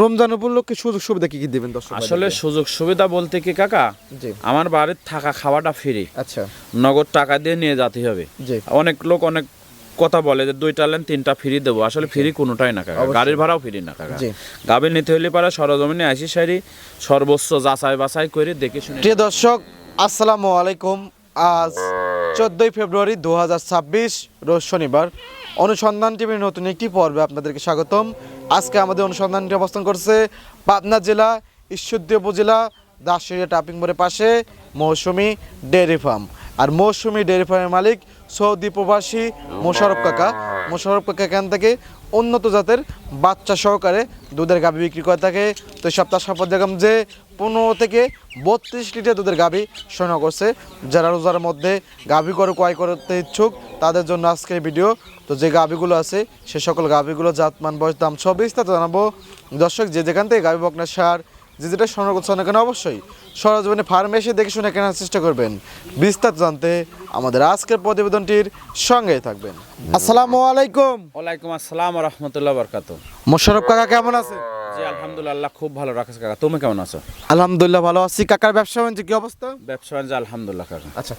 রমজান উপলক্ষে সুযোগ সুবিধা কি কি দিবেন দর্শক আসলে সুযোগ সুবিধা বলতে কি কাকা জি। আমার বাড়ির থাকা খাওয়াটা ফ্রি আচ্ছা। নগদ টাকা দিয়ে নিয়ে যেতে হবে। জি। অনেক লোক অনেক কথা বলে যে দুইটা লেন তিনটা ফ্রি দেবো। আসলে ফ্রি কোনোটাই না কাকা। গাড়ির ভাড়াও ফ্রি না কাকা। গাভীর নিতে হলে পারে সরজমিনে আসি সারি সর্বোচ্চ যাচাই বাছাই করে দেখে শুনে প্রিয় দর্শক আসসালামু আলাইকুম। আজ চোদ্দোই ফেব্রুয়ারি দু হাজার ছাব্বিশ রোজ শনিবার। অনুসন্ধান টিভির নতুন একটি পর্বে আপনাদেরকে স্বাগতম। আজকে আমাদের অনুসন্ধানটি অবস্থান করছে পাবনা জেলা, ঈশ্বরদী উপজেলা দাসিয়া টাপিং মোড়ের পাশে মৌসুমি ডেয়ারি ফার্ম। আর মৌসুমি ডেয়ারি ফার্মের মালিক সৌদি প্রবাসী মোশারফ কাকা। মোশারফ কাকা এখান থেকে উন্নত জাতের বাচ্চা সহকারে দুধের গাভী বিক্রি করে থাকে। তো সপ্তাহ শপথ দেখলাম যে পনেরো থেকে বত্রিশ লিটার দুধের গাভী সৈন্য করছে। যারা রোজার মধ্যে গাভী করে ক্রয় করতে ইচ্ছুক, তাদের জন্য আজকের ভিডিও। তো যে গাভীগুলো আছে, সে সকল গাভীগুলো জাতমান বয়স দাম সব বিস্তারিত জানাব। দর্শক, যে যেখান থেকে গাভী বকনা সার যে যেটা সংগ্রহ করছে না কেন? অবশ্যই। সরজমিনে ফার্মে এসে দেখে শুনে কেনার চেষ্টা করবেন। বিস্তারিত জানতে আমাদের আজকের প্রতিবেদনটির সঙ্গে থাকবেন। আসসালামু আলাইকুম। ওয়ালাইকুম আসসালাম রহমতুল্লাহ বরকাত। মোশারফ কাকা কেমন আছেন? জি আলহামদুলিল্লাহ খুব ভালো রাখছে কাকা। তুমি কেমন আছো? আলহামদুলিল্লাহ ভালো আছি। কাকার ব্যবসা বাণিজ্য কি অবস্থা? ব্যবসা বাণিজ্য আলহামদুলিল্লাহ কাকা। আচ্ছা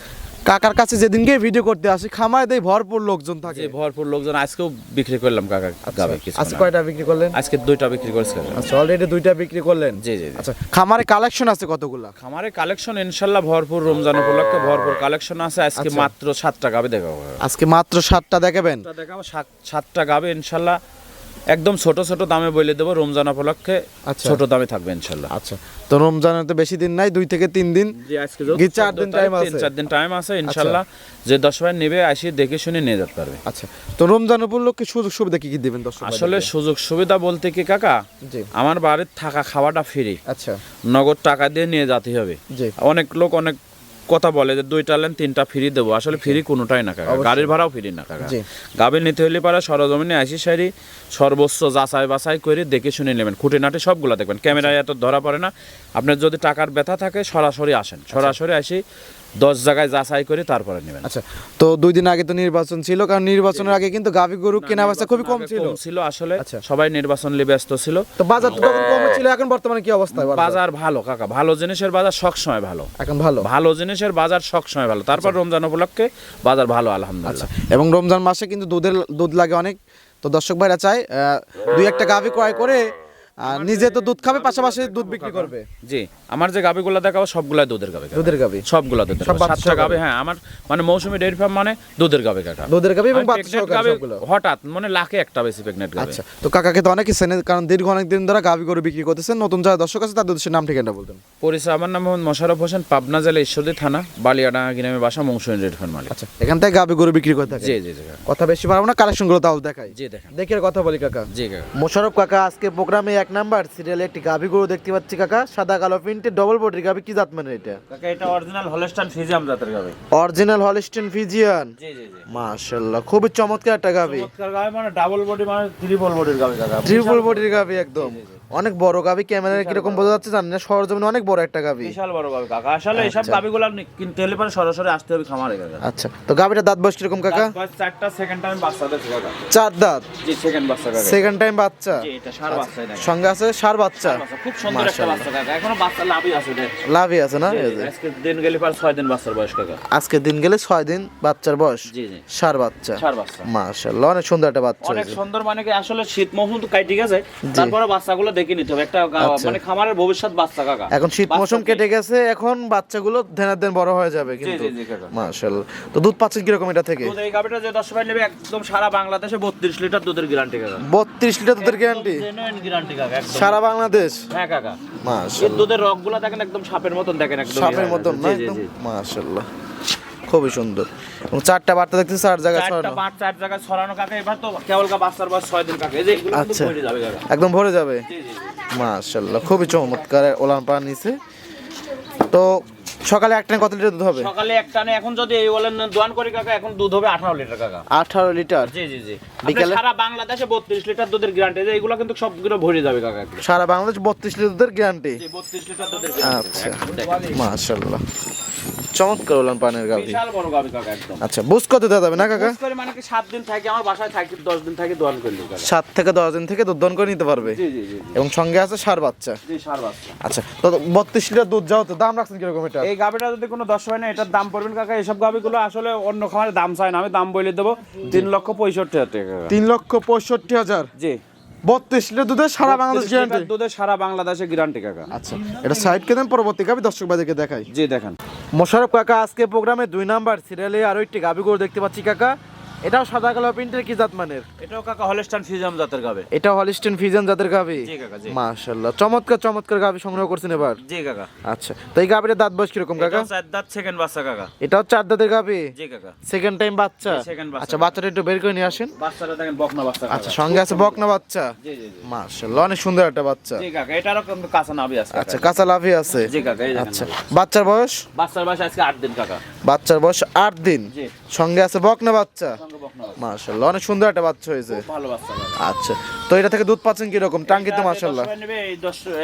কাকার কাছে যেদিনকে ভিডিও করতে আসি খামারে দেই ভরপুর লোকজন থাকে। ভরপুর লোকজন। আজকেও বিক্রি করলাম কাকা গাবে কিছু আজকে কয়টা বিক্রি করলেন? আজকে দুইটা বিক্রি করেছে আচ্ছা অলরেডি দুইটা বিক্রি করলেন? জি জি। আচ্ছা খামারে কালেকশন আছে কতগুলা? খামারে কালেকশন ইনশাল্লাহ ভরপুর রমজান উপলক্ষে ভরপুর কালেকশন আছে। আজকে আচ্ছা। মাত্র সাতটা গাবে দেখাবো। আজকে মাত্র সাতটা দেখাবেন? দেখাবো সাত- সাতটা গাবে ইনশাল্লাহ একদম ছোট ছোট দামে বলে দেবো রমজান উপলক্ষে আচ্ছা। ছোট দামে থাকবে ইনশাল্লাহ। আচ্ছা। তো রমজানের তো বেশি দিন নাই দুই থেকে তিন দিন। চার দিন তিন আছে? চার দিন টাইম আছে ইনশাল্লাহ যে দশ ভাই নেবে আসি দেখে শুনে নিয়ে যেতে পারবে। আচ্ছা। তো রমজান উপলক্ষে সুযোগ সুবিধা কি কি দিবেন আসলে সুযোগ সুবিধা বলতে কি কাকা? আমার বাড়ির থাকা খাওয়াটা ফ্রি আচ্ছা। নগদ টাকা দিয়ে নিয়ে যেতে হবে। অনেক লোক অনেক কথা বলে যে দুইটা লেন তিনটা ফ্রি দেবো। আসলে ফ্রি কোনোটাই না কাকা। গাড়ির ভাড়াও ফ্রি না কাকা। গাভীর নিতে হলে পারে সরজমিনে আইসি সারি সর্বোচ্চ যাচাই বাছাই করে দেখে শুনে নেবেন। খুঁটিনাটি সবগুলো দেখবেন। ক্যামেরায় এত ধরা পড়ে না। আপনার যদি টাকার ব্যথা থাকে সরাসরি আসেন। সরাসরি আসি দশ জায়গায় যাচাই করে তারপরে নেবেন। আচ্ছা তো দুই দিন আগে তো নির্বাচন ছিল কারণ নির্বাচনের আগে কিন্তু গাভী গরু কেনা বেচা খুবই কম ছিল। ছিল আসলে আচ্ছা। সবাই নির্বাচন নিয়ে ব্যস্ত ছিল। তো বাজার তো তখন কম ছিল এখন বর্তমানে কি অবস্থা? বাজার? ভালো কাকা ভালো জিনিসের বাজার সব সময় ভালো। এখন ভালো? ভালো জিনিসের বাজার সব সময় ভালো। তারপর রমজান উপলক্ষে বাজার ভালো আচ্ছা আলহামদুলিল্লাহ এবং রমজান মাসে কিন্তু দুধের দুধ লাগে অনেক। তো দর্শক ভাইরা চায় আহ, দুই একটা গাভী ক্রয় করে নিজে তো দুধ খাবে পাশাপাশি দুধ বিক্রি করবে। জি আমার যে গাবিগুলো দেখাবো দুধের গাবে দুধের গাভী সবগুলা দুধের সব বাচ্চা সাতটা গাবে হ্যাঁ আমার মানে মৌসুমি ডেয়ারি ফার্ম মানে দুধের গাবে কাকা। দুধের গাভী এবং হঠাৎ মানে লাখে একটা বেশি প্রেগনেন্ট গাবে। আচ্ছা তো কাকাকে তো চেনে কারণ দীর্ঘ অনেক দিন ধরে গাভী গরু বিক্রি করতেছেন। নতুন যারা দর্শক আছে তাদের উদ্দেশ্যে নাম ঠিকানা বলতেন পরিচয় আমার নাম মোহাম্মদ মোশারফ হোসেন পাবনা জেলা ঈশ্বরদী থানা বালিয়াডাঙ্গা গ্রামে বাসা মৌসুমি ডেয়ারি ফার্ম মালিক। আচ্ছা এখান থেকে গাভী গরু বিক্রি করে থাকে। জি জি জি কথা বেশি পারব না কালেকশনগুলো তাও দেখাই। জি দেখেন। দেখে কথা বলি কাকা। জি কাকা। মোশারফ কাকা আজকে প্রোগ্রামে এক নাম্বার সিরিয়ালে একটি গাভি গরু দেখতে পাচ্ছি কাকা। সাদা কালো প্রিন্টের ডবল বডির গাভি। কি জাত মানে এটা? কাকা এটা অরিজিনাল হলস্টাইন ফিজিয়াম জাতের গাভি। অরিজিনাল হলস্টাইন ফিজিয়ান জি জি জি। মাশাআল্লাহ খুবই চমৎকার একটা গাভি। চমৎকার গাভি মানে ডাবল বডি মানে ট্রিপল বডির গাভি কাকা। ট্রিপল বডির গাভি একদম। অনেক বড় গাভী ক্যামেরায় কীরকম বোঝা যাচ্ছে জানি না সরজমিনে অনেক বড় একটা গাভী বিশাল বড় গাবে কাকা। আসলে এইসব গাবিগুলো কিনতে হলে পরে সরাসরি আসতে হবে খামারে কাকা। আচ্ছা তো গাভীটা দাঁত বয়স কীরকম কাকা? চারটা সেকেন্ড টাইম বাচ্চা দিচ্ছে কাকা। চার দাঁত? জি সেকেন্ড বাচ্চা কাকা। সেকেন্ড টাইম বাচ্চা? জি এটা সার বাচ্চাই নাকি সঙ্গে আছে সার বাচ্চা? বাচ্চা, খুব সুন্দর একটা বাচ্চা কাকা। এখনও বাচ্চা লাভই আছে রে লাভই আছে না? আজকে দিন গেলে পার ছয় দিন বাচ্চার বয়স কাকা। আজকে দিন গেলে ছয় দিন বাচ্চার বয়স? জি জি। সার বাচ্চা? সার বাচ্চা। মাশাআল্লাহ অনেক সুন্দর একটা বাচ্চা অনেক সুন্দর মানে কি আসলে শীত মৌসুম তো কাটি গেছে তারপরে বাচ্চাগুলো দেখে নিতে হবে। একটা আচ্ছা। মানে খামারের ভবিষ্যৎ বাচ্চা কাকা। এখন শীত মৌসুম কেটে গেছে এখন বাচ্চাগুলো ধেনার দেন বড় হয়ে যাবে কিন্তু। মাশাআল্লাহ। তো দুধ পাচ্ছেন কীরকম এটা থেকে? দুধ এই গাবিটা যে দশ ভাই নেবে একদম সারা বাংলাদেশে বত্রিশ লিটার দুধের গ্যারান্টি কাকা। বত্রিশ লিটার দুধের গ্যারান্টি গ্যারান্টি কাকা একদম। সারা বাংলাদেশ? হ্যাঁ কাকা। মাশাআল্লাহ। দুধের রকগুলো দেখেন একদম সাপের মতন দেখেন একদম। সাপের মতন না একদম? মাশাআল্লাহ। খুবই সুন্দর। এবং চারটা বার্তা দেখতেছি চার জায়গায় ছড়ানো। পাঁচ চার জায়গায় ছড়ানো কাকা? এবার তো কেবল কা বাচ্চার বয়স ছয় দিন কাকা? এই যে এগুলো আচ্ছা। ভরে যাবে কাকা। একদম ভরে যাবে? জি জি জি। মাশাআল্লাহ খুবই চমৎকার ওলান পাড়া নিচে তো সকালে একটা কত লিটার দুধ হবে? সকালে এক টানে এখন যদি এই বলেন দোয়ান করি কাকা এখন দুধ হবে আঠারো লিটার কাকা। আঠারো লিটার? জি জি জি। বিকালে? সারা বাংলাদেশে বত্রিশ লিটার দুধের গ্যারান্টি যে এগুলো কিন্তু সবগুলো ভরে যাবে কাকা সারা বাংলাদেশ বত্রিশ লিটার দুধের গ্যারান্টি জি বত্রিশ লিটার দুধের আচ্ছা মাশাআল্লাহ। চমৎকার উলান পানের গাভি। বিশাল বড় গাবি কাকা একদম। আচ্ছা বুঝ কত দেওয়া যাবে না কাকা? বুঝ করে মানে কি সাত দিন থাকে আমার বাসায় থাকি দশ দিন থাকে দোয়ান করলি কাকা। সাত থেকে দশ দিন থেকে দুধ করে নিতে পারবে? জি জি জি এবং সঙ্গে আছে সার বাচ্চা? জি সার বাচ্চা। আচ্ছা তো বত্রিশ লিটার দুধ যাও তো দাম রাখছেন কীরকম এটা? এই গাবিটা যদি কোনো দশ হয় না এটার দাম পড়বেন কাকা এসব গাবিগুলো আসলে অন্য খামারে দাম চায় না আমি দাম বলে দেবো তিন লক্ষ পঁয়ষট্টি হাজার টাকা। তিন লক্ষ পঁয়ষট্টি হাজার? জি। বত্রিশ লিটার দুধে সারা বাংলাদেশ গ্যারান্টি দুধে সারা বাংলাদেশে গ্যারান্টি কাকা। আচ্ছা এটা সাইড কেন পরবর্তী? গাবি দর্শক বাজারকে দেখাই। জি দেখেন। মোশারফ কাকা আজকে প্রোগ্রামে দুই নাম্বার সিরিয়ালে আরও একটি গাবি গরু দেখতে পাচ্ছি কাকা। এটাও সাদা কালো প্রিন্টের কি জাত মানের? এটাও কাকা হলস্টান ফিজাম জাতের গাবে। এটা হলিস্টেন ফিজন জাতের গাবি? জি কাকা জি। মাশাআল্লাহ চমৎকার চমৎকার গাবি সংগ্রহ করছেন এবার? জি কাকা। আচ্ছা তো এই গাবিটার দাঁত বয়স কীরকম কাকা? এটাও চার দাঁত সেকেন্ড বাচ্চা কাকা। এটাও চার দাঁতের গাবি? জি কাকা। সেকেন্ড টাইম বাচ্চা? second বাচ্চা। আচ্ছা বাচ্চাটা একটু বের করে নিয়ে আসেন। বাচ্চাটা দেখেন বকনা বাচ্চা আচ্ছা সঙ্গে আছে বকনা বাচ্চা? জি জি জি। মাশাআল্লাহ অনেক সুন্দর একটা বাচ্চা। জি কাকা এটারও কিন্তু কাঁচা নাভি আছে আচ্ছা কাঁচা লাভি আছে। জি কাকা এই দেখেন আচ্ছা বাচ্চার বয়স? বাচ্চার বয়স আজকে আট দিন কাকা। বাচ্চার বয়স আট দিন। জি। সঙ্গে আছে বকনা বাচ্চা। মাশাআল্লাহ অনেক সুন্দর একটা বাচ্চা হয়েছে। আচ্ছা তো এটা থেকে দুধ পাচ্ছেন কীরকম? টাঙ্কি তো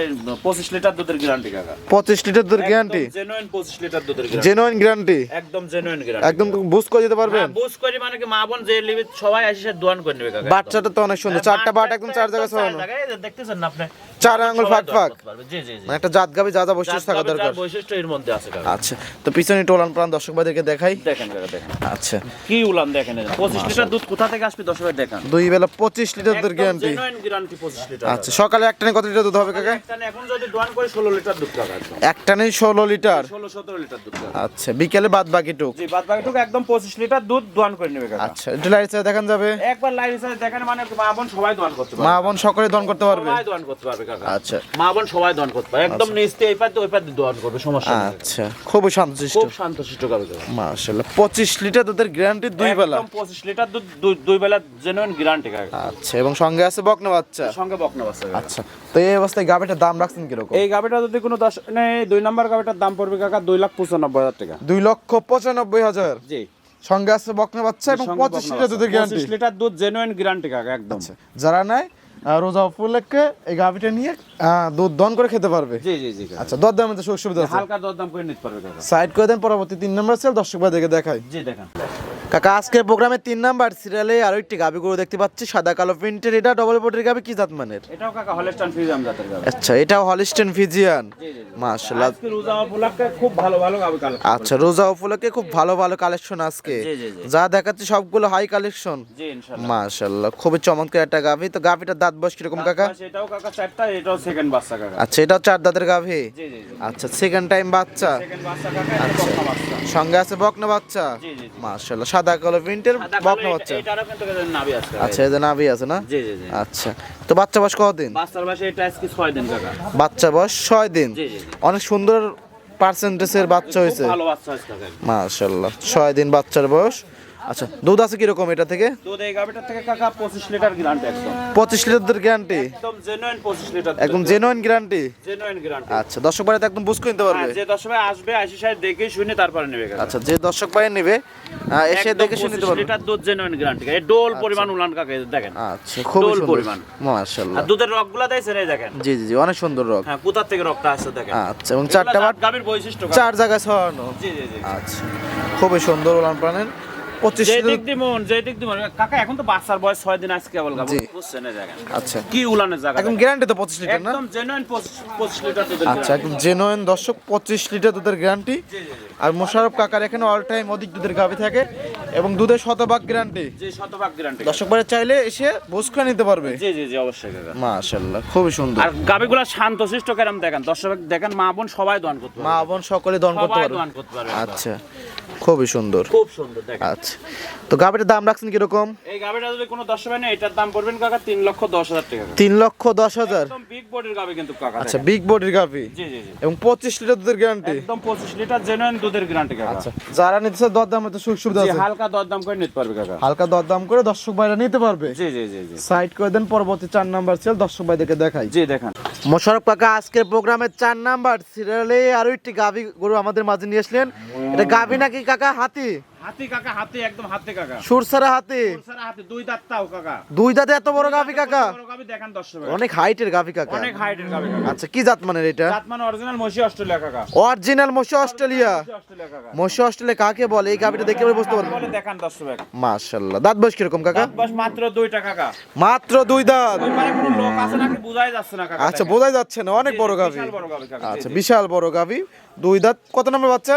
এই পঁচিশ লিটার দুধের গ্যারান্টি কাকা। পঁচিশ লিটার দুধ গ্যারান্টি জেনুইন পঁচিশ লিটার দুধের জেনুইন গ্যারান্টি একদম জেনুইন গ্যারান্টি একদম বুঝ করে দিতে পারবেন? বুঝ করি মানে কি মা বোন যে লিবে সবাই আসে সে দোয়ান করে নেবে কাকা। বাচ্চাটা তো অনেক সুন্দর। চারটা বাট একদম চার জায়গায় ছড়ানো। দেখতেছেন না আপনি? চার আঙ্গুল ফাঁক ফাঁক। জি জি জি। মানে একটা জাত গাবি যা যা বৈশিষ্ট্য থাকা দরকার। বৈশিষ্ট্য এর মধ্যে আছে আচ্ছা তো পিছনে টোলান প্রাণ দর্শক ভাইদেরকে দেখাই। দেখেন দেখেন। আচ্ছা। কি উলান দেখেন এই যে। পঁচিশ লিটার দুধ কোথা থেকে আসবে? দশ হাজার দেখান। দুই বেলা পঁচিশ লিটার দুধ গ্যারান্টি গ্যারান্টি পঁচিশ লিটার আচ্ছা সকালে একটা কত লিটার দুধ হবে কাকা? একটা এখন যদি দোয়ান করে ষোলো লিটার দুধ কাকা একটা নেই ষোলো লিটার? ষোলো সতেরো লিটার দুধ আচ্ছা বিকেলে বাদ বাকি টুক জি বাদ বাকিটুকু একদম পঁচিশ লিটার দুধ দোয়ান করে নেবে কাকা। আচ্ছা একটু লাইট দেখান যাবে। একবার হিসাবে দেখেন মানে মা বোন সবাই দোয়ান করতে পারবে। মা বোন সকলে দন করতে পারবে। সবাই দোয়ান করতে পারবে। কাকা। আচ্ছা। মা বোন সবাই দোয়ান করতে পারবে একদম নিচতে এই পাতে ওই পাতে দোয়ান করবে সমস্যা নেই। আচ্ছা। খুবই শান্তশিষ্ট। খুব শান্তশিষ্ট কাকা কাকা। মাশাআল্লাহ। পঁচিশ লিটার দুধের গ্যারান্টি দুই বেলা। একদম পঁচিশ লিটার দুধ দুই- দুই বেলা জেনুইন গ্যারান্টি কাকা। আচ্ছা এবং সঙ্গে আছে বকনা বাচ্চা? সঙ্গে বকনা বাচ্চা আচ্ছা। তো এই অবস্থায় গাবিটার দাম রাখছেন কীরকম? এই গাবিটা যদি কোনো দশ নেই দুই নাম্বার গাবিটার দাম পড়বে কাকা দুই লাখ পঁচানব্বই হাজার টাকা। দুই লক্ষ পঁচানব্বই হাজার। জি। সঙ্গে আছে বকনা বাচ্চা এবং পঁচিশ লিটার দুধের গ্যারান্টি লিটার দুধ জেনুইন গ্যারান্টি কাকা একদম। আচ্ছা। যারা নেয় আহ, রোজা উপলক্ষে এই গাভিটা নিয়ে দুধ দন করে খেতে পারবে। জি জি জি আচ্ছা দর দামের সুযোগ সুবিধা আছে? হালকা দরদাম করে নিতে পারবে সাইড করে দেন পরবর্তী তিন নম্বর সেল দর্শক ভাই দেখে দেখাই। জি দেখেন। কাকা আজকের প্রোগ্রামে তিন নাম্বার সিরিয়ালে আরও একটি গাভি গরু দেখতে পাচ্ছি সাদা কালো প্রিন্টের এটা ডবল বডির গাভি কি জাত মানের? এটাও কাকা হলস্টান ফিজাম জাতের গাবি। আচ্ছা এটাও হলিস্টেন ফিজিয়ান জি জি জি। মাশাআল্লাহ। আজকে রোজা উপলক্ষে খুব ভালো ভালো গাবি কালেকশন আচ্ছা রোজা উপলক্ষে খুব ভালো ভালো কালেকশন আজকে। জি, জি, জি। যা দেখাচ্ছি সবগুলো হাই কালেকশন জি ইনশাআল্লাহ। মাশাআল্লাহ খুবই চমৎকার একটা গাভি তো গাভিটার দাঁত বয়স কীরকম কাকা? সেটাও কাকা চারটা এটাও সেকেন্ড বাচ্চা কাকা। আচ্ছা এটাও চার দাঁতের গাভি জি জি আচ্ছা সেকেন্ড টাইম বাচ্চা। সেকেন্ড বাচ্চা কাকা বাচ্চা। সঙ্গে আছে বকনা বাচ্চা? জি জি মাশাআল্লাহ সাদা কালো প্রিন্টের বকনা বাচ্চা। এটা- আছে। আচ্ছা এদের নাভি আছে না? জি জি জি। আচ্ছা। তো বাচ্চা বয়স কতদিন? বাচ্চার বয়স এটা আজকে 6 দিন কাকা। বাচ্চা বয়স ছয় দিন? জি জি জি। অনেক সুন্দর পার্সেন্টেজের বাচ্চা হয়েছে। ভালো বাচ্চা আছে মাশাআল্লাহ ছয় দিন বাচ্চার বয়স। আচ্ছা দুধ আছে কীরকম এটা থেকে? দুধ এই গাবিটার থেকে কাকা পঁচিশ লিটার গ্যারান্টি একদম। পঁচিশ লিটার গ্যারান্টি একদম জেনুইন পঁচিশ লিটার একদম জেনুইন গ্যারান্টি জেনুইন গ্যারান্টি আচ্ছা দর্শক বাড়িতে একদম বুঝ করে নিতে পারবে। যে দশ সময় আসবে সাহেব দেখে শুনে তারপরে নেবে আচ্ছা যে দর্শক ভাই নেবে এসে দেখে শুনে নিতে পারবে। লিটার দুধ জেনুইন গ্যারান্টি এই ডোল পরিমাণ উলান কাকা দেখেন। আচ্ছা খুবই ডোল পরিমাণ। মাশাআল্লাহ। আর দুধের রকগুলা দিয়েছেন এই দেখেন। জি জি জি অনেক সুন্দর রক হ্যাঁ কোথা থেকে রক্ত আসছে দেখেন। আচ্ছা এবং চারটা বৈশিষ্ট্য চার জায়গায় ছড়ানো। জি জি জি আচ্ছা খুবই সুন্দর উলান প্রাণের পঁচিশ দিমন দিমন। কাকা এখন তো বাচ্চার বয়স ছয় দিন আজকে কেবল গাবো বুঝছেন এই আচ্ছা। কি উলানের জায়গা গ্যারান্টি তো পঁচিশ লিটার না? একদম জেনুইন পঁচিশ লিটার দুধের আচ্ছা একদম জেনুইন দর্শক পঁচিশ লিটার দুধের গ্যারান্টি আর মোশারফ কাকার এখানে অল টাইম অধিক দুধের গাভি থাকে এবং দুধের শতভাগ গ্যারান্টি যে শতভাগ গ্যারান্টি দর্শক বাড়ি চাইলে এসে বুঝ করে নিতে পারবে। জি জি জি অবশ্যই কাকা। মাশাআল্লাহ খুবই সুন্দর। আর গাবিগুলা শান্তশিষ্ট কেরম দেখেন। দর্শক দেখেন মা বোন সবাই দন করতে মা বোন সকলে দন করতে পারবে। আচ্ছা। খুবই সুন্দর। খুব সুন্দর দেখেন। আচ্ছা। তো গাভিটার দাম রাখছেন কীরকম? এই গাবিটা যদি কোনো দশ হয় না এটার দাম পড়বেন কাকা তিন লক্ষ দশ হাজার টাকা তিন লক্ষ দশ হাজার? একদম বিগ বডির গাবি কিন্তু কাকা আচ্ছা বিগ বডির গাভি? জি জি জি। এবং পঁচিশ লিটার দুধের গ্যারান্টি একদম পঁচিশ লিটার জেনুইন দুধের গ্যারান্টি কাকা। আচ্ছা যারা নিতে চায় দর দামে তো সুযোগ সুবিধা জি আছে? হালকা দরদাম করে নিতে পারবে কাকা। হালকা দর দাম করে দর্শক ভাইরা নিতে পারবে? জি জি জি জি। সাইড করে দেন পরবর্তী চার নাম্বার সেল দর্শক ভাইদেরকে দেখাই। জি দেখেন। মোশারফ কাকা আজকের প্রোগ্রামের চার নাম্বার সিরিয়ালে আরও একটি গাভি গরু আমাদের মাঝে নিয়ে আসলেন। এটা গাভি নাকি কাকা হাতি? হাতি কাকা হাতি একদম হাতি কাকা। সুরসারা হাতে? হাতি দুই দাঁত তাও কাকা। দুই দাঁতে এত বড় গাভি কাকা? বড় গাভি দেখান দর্শক অনেক হাইটের গাভি কাকা। অনেক হাইটের গাভি কাকা। আচ্ছা কি জাত মানের এটা? জাত মানে অরিজিনাল মসি অস্ট্রেলিয়া কাকা। অরিজিনাল মশি অস্ট্রেলিয়া। মসি অস্ট্রেলিয়া কাকা। মশি অস্ট্রেলিয়া কাকে বলে? এই গাভিটা দেখে বুঝতে পারব বলে দেখান দর্শক মাশাআল্লাহ। দাঁত বয়স কীরকম কাকা? দাঁত বয়স মাত্র দুইটা কাকা। মাত্র দুই দাঁত। পারে কোনো লোক আছে নাকি? বুঝাই যাচ্ছে না কাকা আচ্ছা বোঝাই যাচ্ছে না। অনেক বড় গাভি। বিশাল বড় গাভি কাকা, আচ্ছা বিশাল বড় গাভি। দুই দাঁত। কত নম্বর বাচ্চা?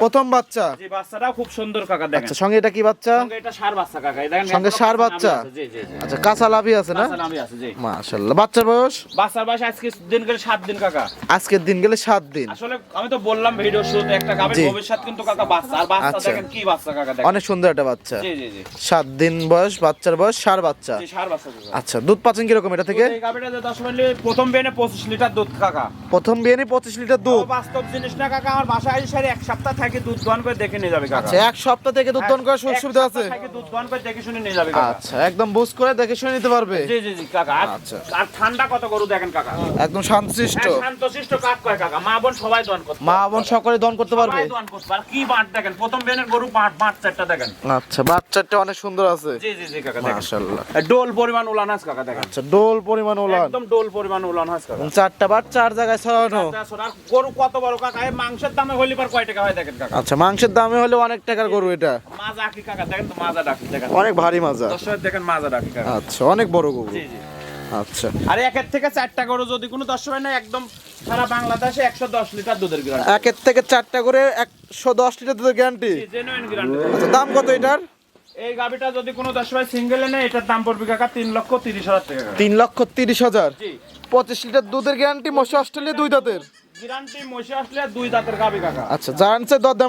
প্রথম বাচ্চা। জি বাচ্চাটাও খুব সুন্দর কাকা দেখেন। আচ্ছা সঙ্গে এটা কি বাচ্চা? সঙ্গে এটা সার বাচ্চা কাকা দেখেন সঙ্গে কাঁচা বাচ্চা? জি জি আচ্ছা কাঁচা লাভি আছে না? কাঁচা নাভি আছে জি। মাশাআল্লাহ। বাচ্চার বয়স? বাচ্চার বয়স আজকে দিন গেলে সাত দিন কাকা। আজকের দিন গেলে সাত দিন। আসলে আমি তো বললাম ভিডিও শুরুতে একটা ভবিষ্যৎ কিন্তু কাকা বাচ্চা। আর বাচ্চা আচ্ছা। দেখেন কি বাচ্চা কাকা দেখেন। অনেক সুন্দর একটা বাচ্চা। জি জি জি। সাত দিন বয়স বাচ্চার বয়স সার বাচ্চা। জি সার বাচ্চা আচ্ছা দুধ পাচ্ছেন কীরকম এটা থেকে? এই গাভীটা যে দশ মিনিট প্রথম বেনে পঁচিশ লিটার দুধ কাকা। প্রথম বিয়ে পঁচিশ লিটার দুধ। বাস্তব জিনিস না কাকা আমার বাসায় এসে এক সপ্তাহ থাকে দুধ করে দেখে নিয়ে যাবে কাকা। আচ্ছা এক সপ্তাহ থেকে দুধ করার সুযোগ সুবিধা আছে? থাকে দুধ করে দেখে শুনে নিয়ে যাবে কাকা। আচ্ছা একদম বুঝ করে দেখে শুনে নিতে পারবে? জি জি জি কাকা আচ্ছা। আর ঠান্ডা কত গরু দেখেন কাকা? একদম শান্তশিষ্ট। হ্যাঁ, শান্তশিষ্ট কাক কয় কাকা? মা বোন সবাই করতে মা বোন সকলে করতে পারবে? সবাই করতে পারে কি বাঁট দেখেন? প্রথম বেনের গরু বাঁট বাঁট চারটা দেখেন। আচ্ছা বাচ্চাটা অনেক সুন্দর আছে। জি জি জি কাকা দেখেন। মাশাআল্লাহ। ডোল পরিমাণ উলান আছে কাকা দেখেন। আচ্ছা ডোল পরিমাণ ওলান একদম ডোল পরিমাণ উলান আছে কাকা। চারটা বার চার জায়গায় ছড়ানো। গরু কত বড় কাকা এই মাংসের দামে হইলে পার কয় টাকা হয় দেখেন কাকা? আচ্ছা মাংসের দামে হলে অনেক টাকার গরু এটা। মাজা কি কাকা? দেখেন তো মাজা ডাকি দেখেন। অনেক ভারী মাজা। দর্শক দেখেন মাজা ডাকি কাকা। আচ্ছা অনেক বড় গরু। জি জি। আচ্ছা। আর একের থেকে চারটা গরু যদি কোনো দর্শক না একদম সারা বাংলাদেশে একশো দশ লিটার দুধের গ্রান্টি একের থেকে চারটা করে একশো দশ লিটার দুধের গ্যারান্টি আচ্ছা দাম কত এটার? এই গাবিটা যদি কোনো দশ ভাই সিঙ্গেল এনে এটার দাম পড়বে কাকা তিন লক্ষ তিরিশ হাজার টাকা। তিন লক্ষ তিরিশ হাজার। পঁচিশ লিটার দুধের গ্যারান্টি মশি অস্ট্রেলিয়া দুই দাঁতের। গ্যারান্টি মশি আসলে দুই দাঁতের গাবি কাকা। আচ্ছা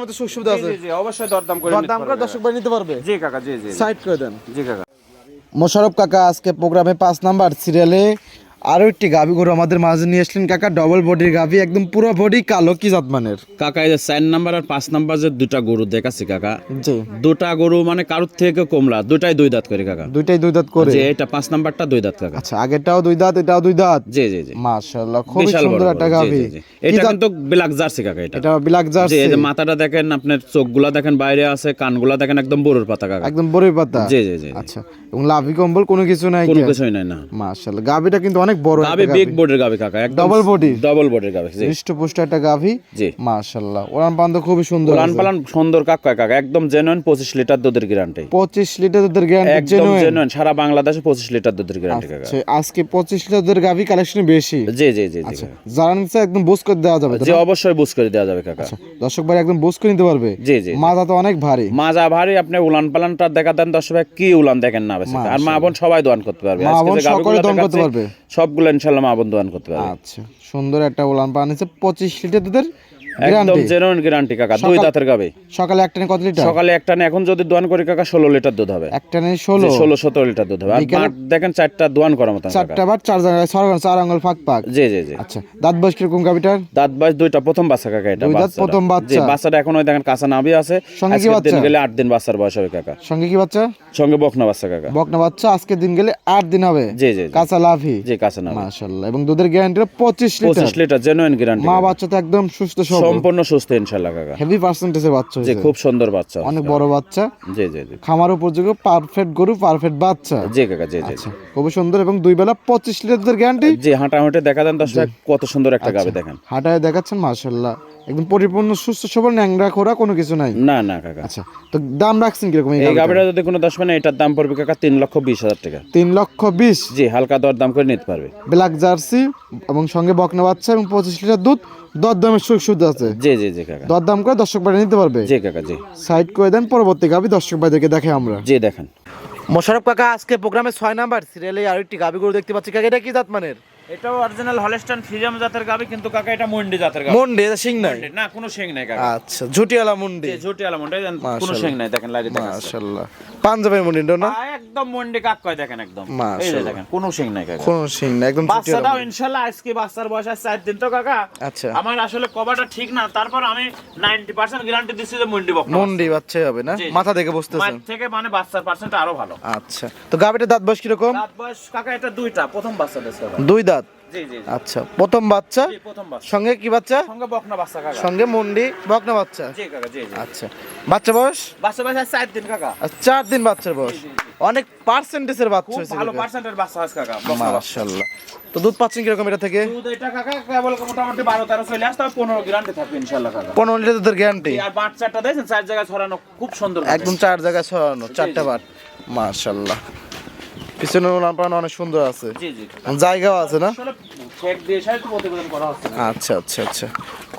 তো সুখ সুবিধা আছে। জি জি অবশ্যই দরদাম করে দর করে দর্শক ভাই নিতে পারবে? জি কাকা জি জি জি। সাইড করে দেন। জি কাকা। মোশারফ কাকা আজকে প্রোগ্রামে পাঁচ নাম্বার সিরিয়ালে আরও একটি গাভি গরু আমাদের মাঝে নিয়ে আসলেন কাকা। ডবল বডির গাভি একদম পুরো বডি কালো কি জাত মানের কাকা এই যে চার নাম্বার আর পাঁচ নাম্বার যে দুটা গরু দেখাচ্ছি কাকা জি। দুটা গরু মানে কারোর থেকে কমলা দুটাই দুই দাঁত করে কাকা। দুইটাই দুই দাঁত করে? যে এটা পাঁচ নাম্বারটা দুই দাঁত কাকা। আচ্ছা আগেরটাও দুই দাঁত এটাও দুই দাঁত? জি জি জি। মাশাআল্লাহ বড় সুন্দর একটা গাভি। এটা কিন্তু ব্ল্যাক জার্সি কাকা এটা। এটা ব্ল্যাক জার্সি এই যে মাথাটা দেখেন আপনার চোখগুলা দেখেন বাইরে আছে কানগুলা দেখেন একদম বড়ুর পাতা কাকা। একদম বড়ই পাতা? জি জি জি জি। আচ্ছা এবং লাভি কম্বল কোনো কিছু নাই কোনো কিছুই নাই না। মাশাআল্লাহ গাভিটা কিন্তু অনেক বড় গাবি বিগ গাবি কাকা একদম? ডাবল বডির গাবি জি। হৃষ্টপুষ্ট একটা গাভি। জি। মাশাআল্লাহ ওরান সুন্দর। পালান সুন্দর কাকা কাকা একদম জেনুইন পঁচিশ লিটার দুধের গ্যারান্টি পঁচিশ লিটার দুধের গ্যারান্টি একদম জেনুইন সারা বাংলাদেশে পঁচিশ লিটার দুধের গ্যারান্টি কাকা। আচ্ছা আজকে পঁচিশ লিটার দুধের গাভি কালেকশন বেশি। জি জি জি জি আচ্ছা যারা একদম বুঝ করে দেওয়া যাবে জি অবশ্যই বুঝ করে দেওয়া যাবে কাকা। দর্শক ভাই একদম বুঝ করে নিতে পারবে। জি জি। মাথা তো অনেক ভারী। মাজা ভারী আপনি উলান পালানটা দেখা দেন দশ ভাই কি উলান দেখেন না আর মা বোন সবাই দোয়ান করতে পারবে। মা বোন সকলে দোয়ান করতে পারবে। সবগুলো ইনশাল্লাহ মা বোন দোয়ান করতে পারবে। আচ্ছা সুন্দর একটা উলান পান। আছে পঁচিশ লিটার দুধের একদম জেনুইন গ্যারান্টি কাকা। দুই দাঁতের গাবে সকালে একটা কত লিটার সকালে একটা না এখন যদি দোয়ান করি কাকা ষোলো লিটার দুধ হবে। একটা নেই ষোলো। ষোলো সতেরো লিটার দুধ হবে। আর দেখেন চারটা দোয়ান করার কাকা। চারটা বার চার জায়গায় চার আঙ্গুল ফাঁক পাক জি জি জি। আচ্ছা দাঁত বয়স কীরকম গাভিটার? দাঁত দুইটা প্রথম বাচ্চা কাকা এটা দাঁত প্রথম বাচ্চা। বাচ্চাটা এখন ওই দেখেন কাঁচা নাভি আছে। সঙ্গে কি আজকের দিন গেলে আট দিন বাচ্চার বয়স হবে কাকা। সঙ্গে কি বাচ্চা? সঙ্গে বকনা বাচ্চা কাকা। বকনা বাচ্চা আজকে দিন গেলে আট দিন হবে। জি জি। কাঁচা লাভি। জি কাঁচা নাভি মাশাল্লাহ এবং দুধের গ্যারান্টি পঁচিশ লিটার পঁচিশ লিটার জেনুইন গ্যারান্টি মা বাচ্চা তো একদম সুস্থ সবল। সম্পূর্ণ সুস্থ ইনশাআল্লাহ কাকা। হেভি পার্সেন্টেজে বাচ্চা জি। খুব সুন্দর বাচ্চা। অনেক বড় বাচ্চা। জি জি জি। খামার উপযোগী পারফেক্ট গরু পারফেক্ট বাচ্চা। জি কাকা জি জি খুব খুবই সুন্দর এবং দুই বেলা পঁচিশ লিটার দুধের গ্যারান্টি। জি হাঁটা হাঁটে দেখা দেন দর্শক কত সুন্দর একটা আচ্ছা। গাবে দেখেন। হাঁটায় দেখাচ্ছেন মাশাল্লাহ একদম পরিপূর্ণ সুস্থ সবল ন্যাংরা খোরা কোনো কিছু নাই? না না কাকা। আচ্ছা তো দাম রাখছেন কীরকম এই এই গাবিটা? যদি কোনো দশ মানে এটার দাম পড়বে কাকা তিন লক্ষ বিশ হাজার টাকা। তিন লক্ষ বিশ? জি হালকা দর দাম করে নিতে পারবে। ব্ল্যাক জার্সি এবং সঙ্গে বকনা বাচ্চা এবং পঁচিশ লিটার দুধ দর দামের সুখ সুবিধা আছে? জি জি জি কাকা। দর দাম করে দর্শক বাড়ি নিতে পারবে? জি কাকা জি। সাইড করে দেন পরবর্তী গাভি দর্শক ভাইদেরকে দেখে আমরা। জি দেখেন। মোশারফ কাকা আজকে প্রোগ্রামে ছয় নাম্বার সিরিয়ালে আর একটি গাভি গরু দেখতে পাচ্ছি। কাকা এটা কি জাত মানের এটাও অরিজিনাল হলস্টাইন জাতের গাবি কিন্তু কাকা এটা মন্ডি জাতের গাবি। মন্ডে এটা সিং নাই? না কোনো শেং নাই কাকা। আচ্ছা ঝুটিয়ালা মুন্ডি। এই ঝুটি আলা মন্ডি কোনো। শেং নাই দেখেন মাশাআল্লাহ। পাঞ্জাবের মুন্ডি না? একদম মন্ডি কাক কয় দেখেন একদম। এই দেখেন কোনো শেং নাই কাকা। কোন সিং না একদম বাচ্চাটাও ইনশাল্লাহ আজকে বাচ্চার বয়স আছে দিন তো কাকা। আচ্ছা। আমার আসলে কবাটা ঠিক না তারপর আমি নাইনটি পার্সেন্ট গ্যারান্টি দিচ্ছি যে মন্ডি বক মুন্ডি বাচ্চাই হবে না। মাথা দেখে বুঝতেছেন? মায়ের থেকে মানে বাচ্চার পার্সেন্ট আরও ভালো। আচ্ছা। তো গাভিটার দাঁত বয়স কীরকম? রাত বয়স কাকা এটা দুইটা প্রথম বাচ্চা দুই দাঁত? আচ্ছা প্রথম বাচ্চা? সঙ্গে কি বাচ্চা? সঙ্গে বকনা বাচ্চা কাকা। সঙ্গে মুন্ডি বকনা বাচ্চা? জি কাকা জি জি। আচ্ছা বাচ্চা বয়স? বাচ্চা দিন কাকা। দিন বাচ্চার বয়স। অনেক পার্সেন্টেজের বাচ্চা হয়েছে ভালো পার্সেন্টের বাচ্চা আছে কাকা মাশাআল্লাহ। তো দুধ পাচ্ছেন কীরকম এটা থেকে? দুধ এটা কাকা কেবল মোটামুটি বারো তেরো চলে আসতে হবে পনেরো গ্রান্টে থাকবে ইনশাল্লাহ কাকা। পনেরো লিটার দুধের গ্যারান্টি আর চার জায়গায় ছড়ানো খুব সুন্দর একদম চার জায়গায় ছড়ানো চারটা বার মাশাআল্লাহ। পিছনে উলান পালান অনেক সুন্দর আছে। জায়গাও আছে না? আচ্ছা আচ্ছা আচ্ছা।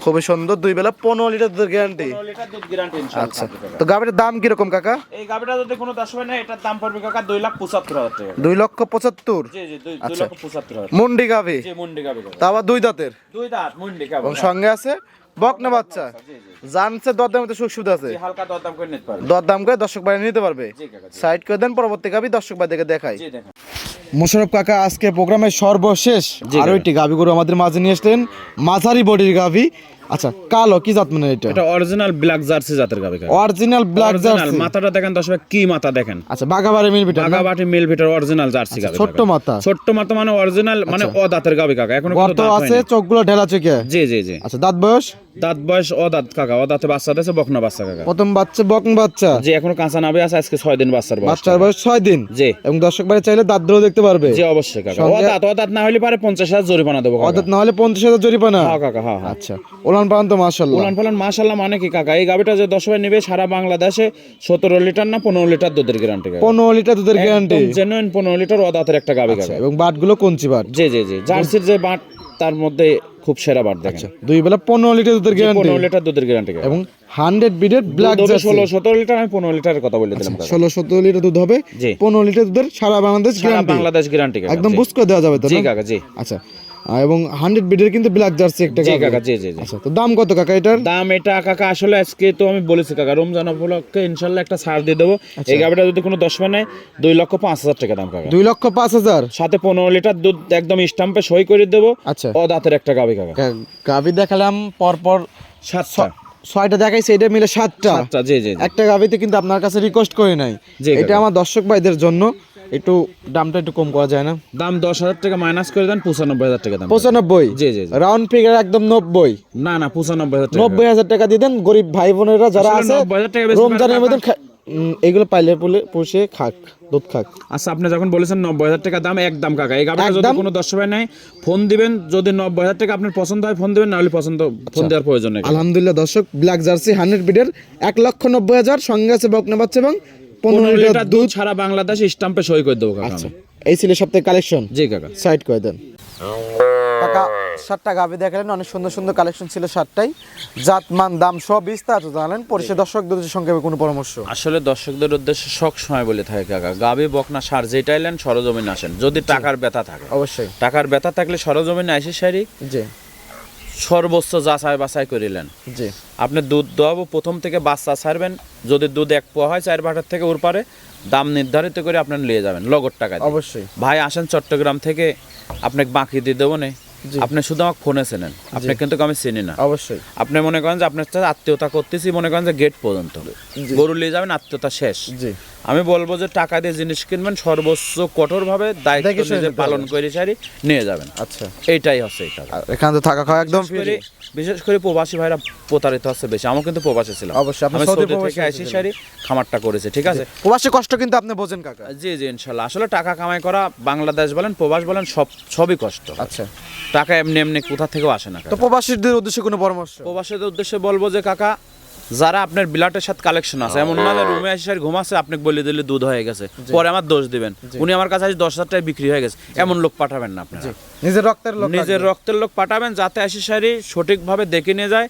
খুবই সুন্দর দুই বেলা পনেরো লিটার দুধের গ্যারান্টি দুধ গ্যারান্টি আচ্ছা তো গাভীর দাম কীরকম কাকা? এই গাভিটা যদি কোনো দশ হয় না এটার দাম পড়বে কাকা দুই লাখ পঁচাত্তর হাজার টাকা। দুই লক্ষ পঁচাত্তর? আচ্ছা। মুন্ডি মুন্ডি দুই দাঁতের? দুই দাঁত মুন্ডি সঙ্গে আছে বকনা বাচ্চা। জানছে দরদাম তো সুখ সুবিধা আছে হালকা দরদাম করে নিতে পারবে। দরদাম করে দর্শক বাড়ি নিতে পারবে। সাইড করে দেন পরবর্তী গাবি দর্শক বাড়ি দেখে দেখাই মোশারফ কাকা আজকে প্রোগ্রামের সর্বশেষ আরও একটি গাভি গরু আমাদের মাঝে নিয়ে আসলেন। মাঝারি বডির গাভী আচ্ছা কালো কি জাত মানে এটা? এটা অরিজিনাল ব্ল্যাক জার্সি জাতের গাবি অরিজিনাল ব্ল্যাক জার্সি মাথাটা দেখেন দশ ভাই কি মাথা দেখেন? আচ্ছা বাগাবাড়ি মিল বিটার না? বাগাবাটি মিল ভিটার অরিজিনাল জার্সি গাবি কাকা। মাথা। ছোট্ট মাথা মানে অরিজিনাল মানে ও দাঁতের গাবি কাকা এখনও দাঁত আছে চোখগুলো ঢেলা চোখে জি জি জি। আচ্ছা দাঁত বয়স? দাঁত বয়স ও দাঁত কাকা ও দাঁতে বাচ্চা দিয়েছে বকনা বাচ্চা কাকা। প্রথম বাচ্চা বকন বাচ্চা? যে এখনও কাঁচা নাবে আছে আজকে ছয় দিন বাচ্চার বয়স। বাচ্চার বয়স ছয় দিন? জি। এবং দর্শক বাড়ি চাইলে দাঁত দেখতে পারবে। জি অবশ্যই কাকা। সঙ্গে- দাঁত ও দাঁত না হলে পারে পঞ্চাশ হাজার জরিমানা দেবো কাকা। অর্থাৎ না হলে পঞ্চাশ হাজার জরিমানা? হ্যাঁ কাকা হ্যাঁ হ্যাঁ। আচ্ছা পালান তো মাশাল্লাহ উলান পালান মাশাল্লাহ মানে কি কাকা? এই গাবিটা যে দশ ভাই নেবে সারা বাংলাদেশে সতেরো লিটার না পনেরো লিটার দুধের গ্যারান্টি পনেরো লিটার দুধের গ্যারান্টি জেনুইন পনেরো লিটার একটা গাবি কাকা। এবং বাটগুলো কঞ্চি বাট? জি জি জি জার্সির যে বাট তার মধ্যে খুব সেরা দেখেন। দুই বেলা পনেরো লিটার দুধের গ্যারান্টি পনেরো লিটার দুধের গ্যারান্টি এবং হান্ড্রেড বিডের ব্ল্যাক ষোলো সতেরো লিটার আমি পনেরো লিটারের কথা বলে দিলাম কাকা। ষোলো সতেরো লিটার দুধ হবে। পনেরো লিটার দুধের সারা বাংলাদেশ বাংলাদেশ গ্যারান্টি একদম। বুঝ করে দেওয়া যাবে তো জি কাকা জি। আচ্ছা এবং হান্ড্রেড বিডের কিন্তু ব্ল্যাক জার্সি একটা জি কাকা জি জি আচ্ছা তো দাম কত কাকা এটার? দাম এটা কাকা আসলে আজকে তো আমি বলেছি কাকা রমজান উপলক্ষে ইনশাল্লাহ একটা ছাড় দিয়ে দেবো। আচ্ছা। এই গাবিটা যদি কোনো দশ নেয় দুই লক্ষ পাঁচ হাজার টাকা দাম কাকা। দুই লক্ষ পাঁচ হাজার? সাথে পনেরো লিটার দুধ একদম স্টাম্পে সই করে দেবো। আচ্ছা। ও দাঁতের একটা গাবি কাকা। গাভী দেখালাম পরপর সাতটা। ছয়টা দেখাইছে এটা মিলে সাতটা। জি জি। একটা গাভিতে কিন্তু আপনার কাছে রিকোয়েস্ট করে নাই। এটা আমার দর্শক ভাইদের জন্য। একটু দামটা একটু কম করা যায় না? দাম দশ হাজার টাকা মাইনাস করে দেন পঁচানব্বই হাজার টাকা দাম। পঁচানব্বই? জি জি জি। রাউন্ড ফিগার একদম নব্বই। না না পঁচানব্বই হাজার টাকা। নব্বই হাজার টাকা দিয়ে দেন গরিব ভাই বোনেরা যারা আসলে আছে 90,000 টাকা বেশি রমজানের মধ্যে খা- উম, এগুলো পাইলে পুলে পুষে খাক দুধ খাক। আচ্ছা আপনি যখন বলেছেন নব্বই হাজার টাকা দাম একদম কাকা। এই গাড়িটা যদি একদম? কোনো দশ নেয় ফোন দিবেন যদি নব্বই হাজার টাকা আপনার পছন্দ হয় ফোন দিবেন নাহলে পছন্দ ফোন দেওয়ার প্রয়োজন নেই। আলহামদুলিল্লাহ দর্শক ব্ল্যাক জার্সি হান্ড্রেড বিডের এক লক্ষ নব্বই হাজার সঙ্গে আছে বকনা বাচ্চা এবং পনেরো লিটার দুধ সারা বাংলাদেশ স্টাম্পে সই করে দেবো কাকা আচ্ছা এই ছিল সপ্তাহে কালেকশন জি কাকা। সাইড করে দেন। কাকা সাতটা গাভি দেখালেন অনেক সুন্দর সুন্দর কালেকশন ছিল সাতটাই। জাত মান দাম সব বিস্তারিত জানালেন পরিষদ দর্শকদের সঙ্গে কোনো পরামর্শ? আসলে দর্শকদের উদ্দেশ্যে সব সময় বলে থাকে কাকা। গাবি বকনা সার যেটাই সরজমিনে আসেন। যদি টাকার ব্যথা থাকে। অবশ্যই। টাকার ব্যথা থাকলে সরজমিনে আসি সারি জি। সর্বোচ্চ যাচাই বাছাই করিলেন। জি। আপনি দুধ দোয়াবো প্রথম থেকে বাচ্চা ছাড়বেন যদি দুধ এক পোয়া হয় চার ভাটার থেকে ওর পারে দাম নির্ধারিত করে আপনার নিয়ে যাবেন লগর টাকা অবশ্যই। ভাই আসেন চট্টগ্রাম থেকে আপনাকে বাকি দিয়ে দেবো না। আপনি শুধু আমাকে ফোনে চেনেন। আপনি কিন্তু আমি চিনি না। অবশ্যই। আপনি মনে করেন যে আপনার সাথে আত্মীয়তা করতেছি মনে করেন যে গেট পর্যন্ত। গরু নিয়ে যাবেন আত্মীয়তা শেষ। জি। আমি বলব যে টাকা দিয়ে জিনিস কিনবেন সর্বোচ্চ কঠোরভাবে দায়িত্ব পালন। করে সারি নিয়ে যাবেন। আচ্ছা। এইটাই হচ্ছে এটা এখানে তো থাকা খাওয়া একদম বিশেষ করে প্রবাসী ভাইরা প্রতারিত হচ্ছে বেশি। আমার কিন্তু প্রবাসী ছিলাম। অবশ্যই, আপনি সৌদি থেকে এসে সারি খামারটা করেছে ঠিক আছে? প্রবাসী কষ্ট কিন্তু আপনি বোঝেন কাকা। জি জি ইনশাল্লাহ। আসলে টাকা কামাই করা বাংলাদেশ বলেন প্রবাস বলেন সব সবই কষ্ট আচ্ছা। টাকা এমনি এমনি কোথা থেকেও আসে না তো প্রবাসীদের উদ্দেশ্যে কোনো পরামর্শ? প্রবাসীদের উদ্দেশ্যে বলব যে কাকা যারা আপনার বিলাটের সাথে কালেকশন আছে এমন না রুমে এসে আর ঘুমাচ্ছে আপনি বলে দিলে দুধ হয়ে গেছে। পরে আমার দোষ দিবেন। উনি আমার কাছে আসে দশ হাজার টাকায় বিক্রি হয়ে গেছে। এমন লোক পাঠাবেন না আপনি নিজের রক্তের লোক নিজের রক্তের লোক পাঠাবেন যাতে আসি সারি সঠিকভাবে দেখে নিয়ে যায়।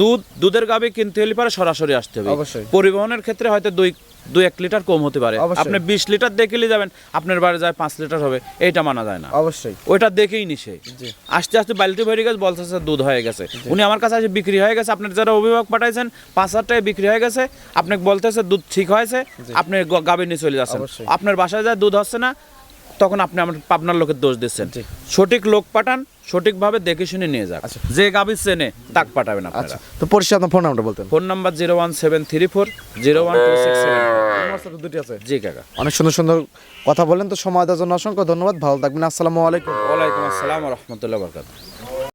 দুধ দুধের গাবে কিনতে হলে পারে সরাসরি আসতে হবে। পরিবহনের ক্ষেত্রে হয়তো দুই দুই এক লিটার কম হতে পারে। আপনি বিশ লিটার দেখে নিয়ে যাবেন আপনার বাড়ি যায় পাঁচ লিটার হবে এইটা মানা যায় না। অবশ্যই। ওইটা দেখেই নিছে আস্তে আস্তে বালতি ভরে গেছে বলতেছে দুধ হয়ে গেছে। উনি আমার কাছে এসে বিক্রি হয়ে গেছে আপনার যারা অভিভাবক পাঠাইছেন পাঁচ হাজার টাকায় বিক্রি হয়ে গেছে আপনাকে বলতেছে দুধ ঠিক হয়েছে আপনি গাবে নিয়ে চলে যাচ্ছেন। আপনার বাসায় যায় দুধ হচ্ছে না তখন আপনি আমার পাবনার লোকের দোষ দিচ্ছেন। সঠিক লোক পাঠান সঠিকভাবে দেখে শুনে নিয়ে যাক যে গাভী চেনে তাক পাঠাবেন আপনারা। আচ্ছা তো পরিচয় আপনার ফোন নাম্বার বলতেন। Phone number zero one seven three four zero one two six seven. দুটি আছে। জি কাকা। অনেক সুন্দর সুন্দর কথা বলেন তো সময় দেওয়ার জন্য অসংখ্য ধন্যবাদ। ভালো থাকবেন আসসালামু আলাইকুম। ওয়ালাইকুম আসসালাম রহমতুল্লাহ বরকাত